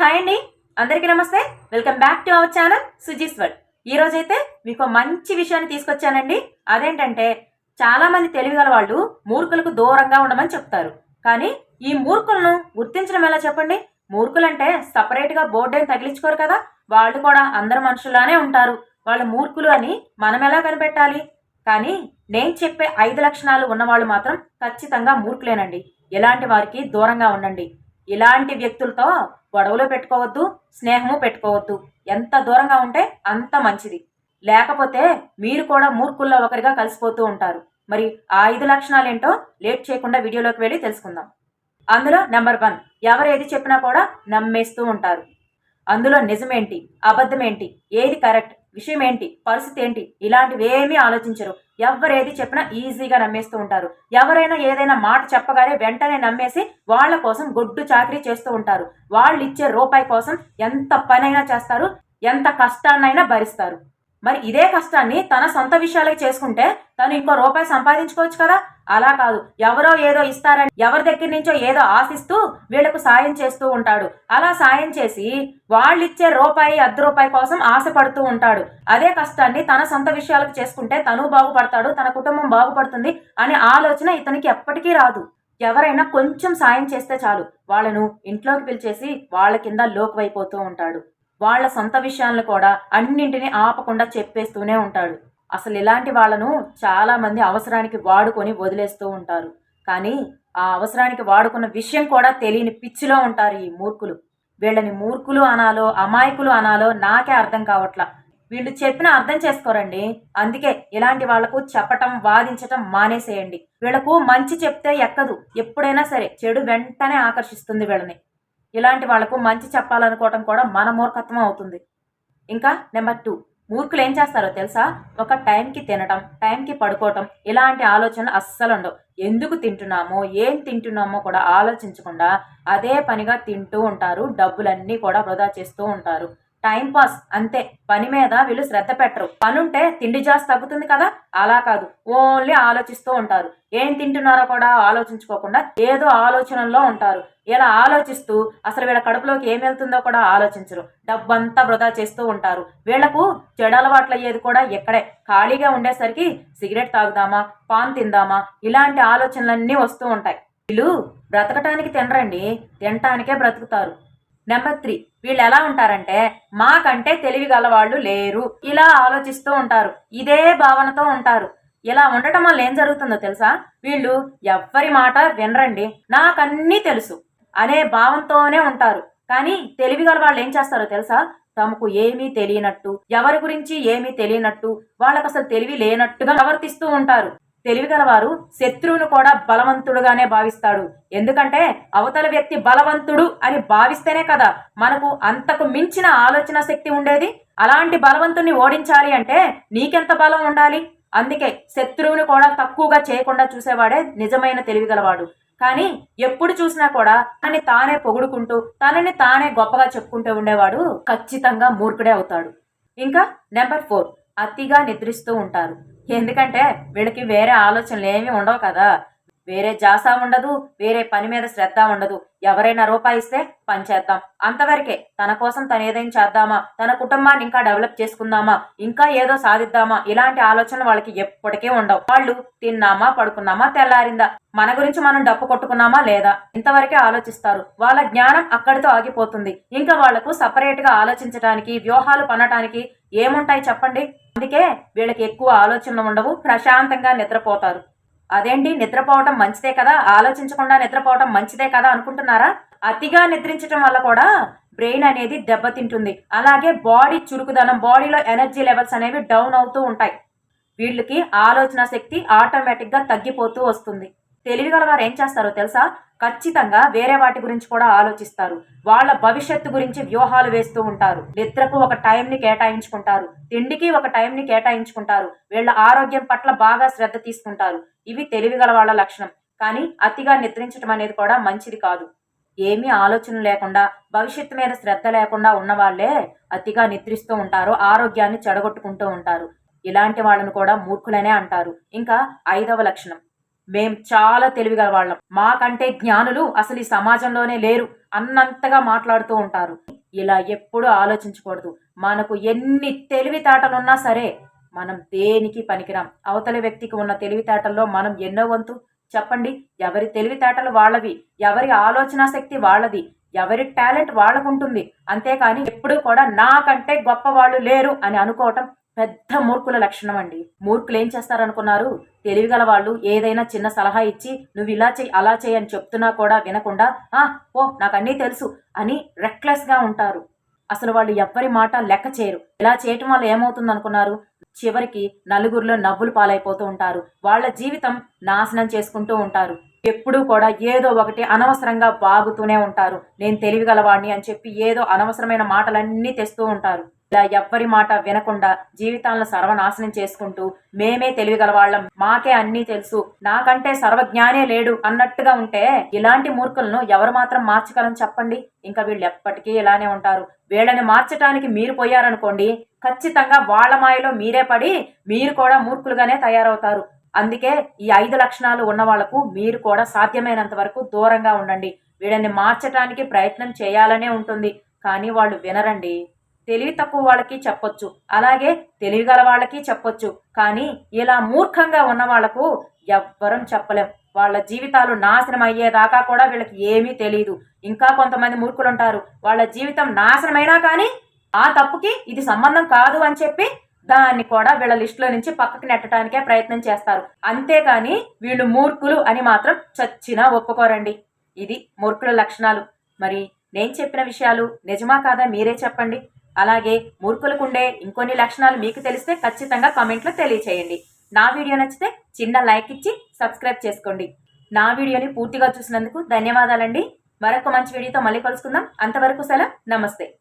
Hi అండి. అందరికీ నమస్తే. Welcome back to our channel Suji's word ఈ రోజైతే మీకు మంచి విషయాన్ని తీసుకొచ్చానండి. అదేంటంటే చాలా మంది తెలివిగల వాళ్ళు మూర్ఖులకు దూరంగా ఉండమని చెప్తారు. కానీ ఈ మూర్ఖులను గుర్తించడం ఎలా చెప్పండి? మూర్ఖులంటే సపరేట్గా బోర్డు ఏం తగిలించుకోరు కదా? వాళ్ళు కూడా అందరు మనుషులానే ఉంటారు. వాళ్ళు మూర్ఖులు అని మనం ఎలా కనిపెట్టాలి? కానీ నేను చెప్పే ఐదు లక్షణాలు ఉన్నవాళ్ళు మాత్రం ఖచ్చితంగా మూర్ఖులేనండి. ఎలాంటి వారికి దూరంగా ఉండండి. ఇలాంటి వ్యక్తులతో గొడవలు పెట్టుకోవద్దు స్నేహము పెట్టుకోవద్దు. ఎంత దూరంగా ఉంటే అంత మంచిది. లేకపోతే మీరు కూడా మూర్ఖుల్లో ఒకరిగా కలిసిపోతూ ఉంటారు. మరి ఆ ఐదు లక్షణాలు ఏంటో లేట్ చేయకుండా వీడియోలోకి వెళ్ళి తెలుసుకుందాం. అందులో నెంబర్ వన్ ఎవరు ఏది చెప్పినా కూడా నమ్మేస్తూ ఉంటారు. అందులో నిజమేంటి అబద్ధమేంటి ఏది కరెక్ట్ విషయం ఏంటి పరిస్థితి ఏంటి ఇలాంటివేమీ ఆలోచించరు. ఎవరేది చెప్పినా ఈజీగా నమ్మేస్తూ ఉంటారు. ఎవరైనా ఏదైనా మాట చెప్పగానే వెంటనే నమ్మేసి వాళ్ళ కోసం గొడ్డు చాకరీ చేస్తూ ఉంటారు. వాళ్ళు ఇచ్చే రూపాయి కోసం ఎంత పనైనా చేస్తారు. ఎంత కష్టాన్నైనా భరిస్తారు. మరి ఇదే కష్టాన్ని తన సొంత విషయాలకి చేసుకుంటే తను ఇంకో రూపాయి సంపాదించుకోవచ్చు కదా? అలా కాదు. ఎవరో ఏదో ఇస్తారని ఎవరి దగ్గర నుంచో ఏదో ఆశిస్తూ వీళ్ళకు సాయం చేస్తూ ఉంటాడు. అలా సాయం చేసి వాళ్ళిచ్చే రూపాయి అర్ధ రూపాయి కోసం ఆశపడుతూ ఉంటాడు. అదే కష్టాన్ని తన సొంత విషయాలకు చేసుకుంటే తను బాగుపడతాడు తన కుటుంబం బాగుపడుతుంది అనే ఆలోచన ఇతనికి ఎప్పటికీ రాదు. ఎవరైనా కొంచెం సాయం చేస్తే చాలు. వాళ్ళను ఇంట్లోకి పిలిచేసి వాళ్ళ కింద లోకువైపోతూ ఉంటాడు. వాళ్ళ సొంత విషయాలను కూడా అన్నింటినీ ఆపకుండా చెప్పేస్తూనే ఉంటాడు. అసలు ఇలాంటి వాళ్ళను చాలామంది అవసరానికి వాడుకొని వదిలేస్తూ ఉంటారు. కానీ ఆ అవసరానికి వాడుకున్న విషయం కూడా తెలియని పిచ్చిలో ఉంటారు ఈ మూర్ఖులు. వీళ్ళని మూర్ఖులు అనాలో అమాయకులు అనాలో నాకే అర్థం కావట్లా. వీళ్ళు చెప్పిన అర్థం చేసుకోరండి. అందుకే ఇలాంటి వాళ్ళకు చెప్పటం వాదించటం మానేసేయండి. వీళ్ళకు మంచి చెప్తే ఎక్కదు. ఎప్పుడైనా సరే చెడు వెంటనే ఆకర్షిస్తుంది వీళ్ళని. ఇలాంటి వాళ్ళకు మంచి చెప్పాలనుకోవటం కూడా మన మూర్ఖత్వం అవుతుంది. ఇంకా నెంబర్ టూ మూర్ఖులు ఏం చేస్తారో తెలుసా? ఒక టైంకి తినటం టైంకి పడుకోవటం ఇలాంటి ఆలోచనలు అస్సలు ఉండవు. ఎందుకు తింటున్నామో ఏం తింటున్నామో కూడా ఆలోచించకుండా అదే పనిగా తింటూ ఉంటారు డబ్బులన్నీ కూడా వృధా చేస్తూ ఉంటారు. టైం పాస్ అంతే. పని మీద వీళ్ళు శ్రద్ధ పెట్టరు. పనుంటే తిండి జాస్ తగ్గుతుంది కదా? అలా కాదు. ఓన్లీ ఆలోచిస్తూ ఉంటారు. ఏం తింటున్నారో కూడా ఆలోచించుకోకుండా ఏదో ఆలోచనల్లో ఉంటారు. ఇలా ఆలోచిస్తూ అసలు వీళ్ళ కడుపులోకి ఏం వెళ్తుందో కూడా ఆలోచించరు. డబ్బంతా వృధా చేస్తూ ఉంటారు. వీళ్ళకు చెడు అలవాట్లు అయ్యేది కూడా ఎక్కడే. ఖాళీగా ఉండేసరికి సిగరెట్ తాగుదామా పాన్ తిందామా ఇలాంటి ఆలోచనలన్నీ వస్తూ ఉంటాయి. వీళ్ళు బ్రతకటానికి తినరండి. తినటానికే బ్రతుకుతారు. నెంబర్ త్రీ వీళ్ళు ఎలా ఉంటారంటే మాకంటే తెలివి గలవాళ్ళు లేరు. ఇలా ఆలోచిస్తూ ఉంటారు. ఇదే భావనతో ఉంటారు. ఇలా ఉండటం వల్ల ఏం జరుగుతుందో తెలుసా? వీళ్ళు ఎవ్వరి మాట వినరండి. నాకన్నీ తెలుసు అనే భావంతోనే ఉంటారు. కానీ తెలివి గల వాళ్ళు ఏం చేస్తారో తెలుసా? తమకు ఏమీ తెలియనట్టు ఎవరి గురించి ఏమీ తెలియనట్టు వాళ్ళకు అసలు తెలివి లేనట్టుగా ప్రవర్తిస్తూ ఉంటారు. తెలివిగలవారు శత్రువును కూడా బలవంతుడుగానే భావిస్తాడు. ఎందుకంటే అవతల వ్యక్తి బలవంతుడు అని భావిస్తేనే కదా మనకు అంతకు మించిన ఆలోచన శక్తి ఉండేది. అలాంటి బలవంతుణ్ణి ఓడించాలి అంటే నీకెంత బలం ఉండాలి? అందుకే శత్రువుని కూడా తక్కువగా చేయకుండా చూసేవాడే నిజమైన తెలివిగలవాడు. కానీ ఎప్పుడు చూసినా కూడా తనని తానే పొగుడుకుంటూ తనని తానే గొప్పగా చెప్పుకుంటూ ఉండేవాడు ఖచ్చితంగా మూర్ఖుడే అవుతాడు. ఇంకా నెంబర్ ఫోర్ అతిగా నిద్రిస్తూ ఉంటారు. ఎందుకంటే వీళ్ళకి వేరే ఆలోచనలు ఏమీ ఉండవు కదా. వేరే జాసా ఉండదు వేరే పని మీద శ్రద్ధ ఉండదు. ఎవరైనా రూపాయి ఇస్తే పని చేద్దాం. అంతవరకే తన కోసం తను ఏదైనా చేద్దామా? తన కుటుంబాన్ని ఇంకా డెవలప్ చేసుకుందామా? ఇంకా ఏదో సాధిద్దామా? ఇలాంటి ఆలోచనలు వాళ్ళకి ఎప్పటికీ ఉండవు. వాళ్ళు తిన్నామా పడుకున్నామా తెల్లారిందా? మన గురించి మనం డప్పు కొట్టుకున్నామా లేదా? ఇంతవరకే ఆలోచిస్తారు. వాళ్ళ జ్ఞానం అక్కడితో ఆగిపోతుంది. ఇంకా వాళ్ళకు సపరేట్గా ఆలోచించడానికి వ్యూహాలు పనటానికి ఏముంటాయి చెప్పండి? అందుకే వీళ్ళకి ఎక్కువ ఆలోచనలు ఉండవు ప్రశాంతంగా నిద్రపోతారు. అదేంటి? నిద్రపోవటం మంచిదే కదా? ఆలోచించకుండా నిద్రపోవటం మంచిదే కదా అనుకుంటున్నారా? అతిగా నిద్రించడం వల్ల కూడా బ్రెయిన్ అనేది దెబ్బతింటుంది. అలాగే బాడీ చురుకుదనం బాడీలో ఎనర్జీ లెవెల్స్ అనేవి డౌన్ అవుతూ ఉంటాయి. వీళ్ళకి ఆలోచన శక్తి ఆటోమేటిక్గా తగ్గిపోతూ వస్తుంది. తెలివిగల వారు ఏం చేస్తారో తెలుసా? ఖచ్చితంగా వేరే వాటి గురించి కూడా ఆలోచిస్తారు. వాళ్ళ భవిష్యత్తు గురించి వ్యూహాలు వేస్తూ ఉంటారు. నిద్రకు ఒక టైంని కేటాయించుకుంటారు. తిండికి ఒక టైంని కేటాయించుకుంటారు. వీళ్ళ ఆరోగ్యం పట్ల బాగా శ్రద్ధ తీసుకుంటారు. ఇవి తెలివిగల వాళ్ళ లక్షణం. కానీ అతిగా నిద్రించడం అనేది కూడా మంచిది కాదు. ఏమీ ఆలోచన లేకుండా భవిష్యత్తు మీద శ్రద్ధ లేకుండా ఉన్న వాళ్ళే అతిగా నిద్రిస్తూ ఉంటారు ఆరోగ్యాన్ని చెడగొట్టుకుంటూ ఉంటారు. ఇలాంటి వాళ్ళను కూడా మూర్ఖులనే అంటారు. ఇంకా ఐదవ లక్షణం. మేం చాలా తెలివిగల వాళ్ళం మాకంటే జ్ఞానులు అసలు ఈ సమాజంలోనే లేరు. అన్నంతగా మాట్లాడుతూ ఉంటారు. ఇలా ఎప్పుడూ ఆలోచించకూడదు. మనకు ఎన్ని తెలివితేటలున్నా సరే మనం దేనికి పనికిరాం? అవతలి వ్యక్తికి ఉన్న తెలివితేటల్లో మనం ఎన్నో వంతు. చెప్పండి ఎవరి తెలివితేటలు వాళ్ళవి? ఎవరి ఆలోచన శక్తి వాళ్ళది? ఎవరి టాలెంట్ వాళ్ళకుంటుంది? అంతేకాని ఎప్పుడూ కూడా నాకంటే గొప్ప వాళ్ళు లేరు అని అనుకోవటం పెద్ద మూర్ఖుల లక్షణం అండి మూర్ఖులు ఏం చేస్తారనుకున్నారు? తెలివిగల వాళ్ళు ఏదైనా చిన్న సలహా ఇచ్చి నువ్వు ఇలా చెయ్యి అలా చేయని అని చెప్తున్నా కూడా వినకుండా ఆ ఓ నాకు అన్నీ తెలుసు అని రెక్లెస్గా ఉంటారు. అసలు వాళ్ళు ఎవ్వరి మాట లెక్క చేయరు. ఇలా చేయటం వల్ల ఏమవుతుంది అనుకున్నారు చివరికి నలుగురిలో నవ్వులు పాలైపోతూ ఉంటారు. వాళ్ళ జీవితం నాశనం చేసుకుంటూ ఉంటారు. ఎప్పుడూ కూడా ఏదో ఒకటి అనవసరంగా బాగుతూనే ఉంటారు. నేను తెలివిగలవాడిని అని చెప్పి ఏదో అనవసరమైన మాటలన్నీ తెస్తూ ఉంటారు. ఇలా ఎవ్వరి మాట వినకుండా జీవితాలను సర్వనాశనం చేసుకుంటూ మేమే తెలివిగలవాళ్ళం. మాకే అన్నీ తెలుసు. నాకంటే సర్వజ్ఞానే లేడు అన్నట్టుగా ఉంటే ఇలాంటి మూర్ఖులను ఎవరు మాత్రం మార్చగలం చెప్పండి? ఇంకా వీళ్ళు ఎప్పటికీ ఇలానే ఉంటారు. వీళ్ళని మార్చడానికి మీరు పోయారనుకోండి ఖచ్చితంగా వాళ్ళ మాయలో మీరే పడి మీరు కూడా మూర్ఖులుగానే తయారవుతారు. అందుకే ఈ ఐదు లక్షణాలు ఉన్న వాళ్ళకు మీరు కూడా సాధ్యమైనంత వరకు దూరంగా ఉండండి. వీళ్ళని మార్చడానికి ప్రయత్నం చేయాలనే ఉంటుంది. కానీ వాళ్ళు వినరండి. తెలివి తక్కువ వాళ్ళకి చెప్పొచ్చు. అలాగే తెలివిగల వాళ్ళకి చెప్పొచ్చు. కానీ ఇలా మూర్ఖంగా ఉన్న వాళ్ళకు ఎవ్వరం చెప్పలేం. వాళ్ళ జీవితాలు నాశనం అయ్యేదాకా కూడా వీళ్ళకి ఏమీ తెలియదు ఇంకా కొంతమంది మూర్ఖులు ఉంటారు వాళ్ళ జీవితం నాశనమైనా కానీ ఆ తప్పుకి ఇది సంబంధం కాదు అని చెప్పి దాన్ని కూడా వీళ్ళ లిస్టులో నుంచి పక్కకి నెట్టడానికే ప్రయత్నం చేస్తారు. అంతేకాని వీళ్ళు మూర్ఖులు అని మాత్రం చచ్చినా ఒప్పుకోరండి. ఇది మూర్ఖుల లక్షణాలు. మరి నేను చెప్పిన విషయాలు నిజమా కాదా మీరే చెప్పండి. అలాగే మూర్ఖులకుండే ఇంకొన్ని లక్షణాలు మీకు తెలిస్తే ఖచ్చితంగా కామెంట్లో తెలియచేయండి. నా వీడియో నచ్చితే చిన్న లైక్ ఇచ్చి సబ్స్క్రైబ్ చేసుకోండి. నా వీడియోని పూర్తిగా చూసినందుకు ధన్యవాదాలండి. మరొక మంచి వీడియోతో మళ్ళీ కలుసుకుందాం. అంతవరకు సెలవు. నమస్తే.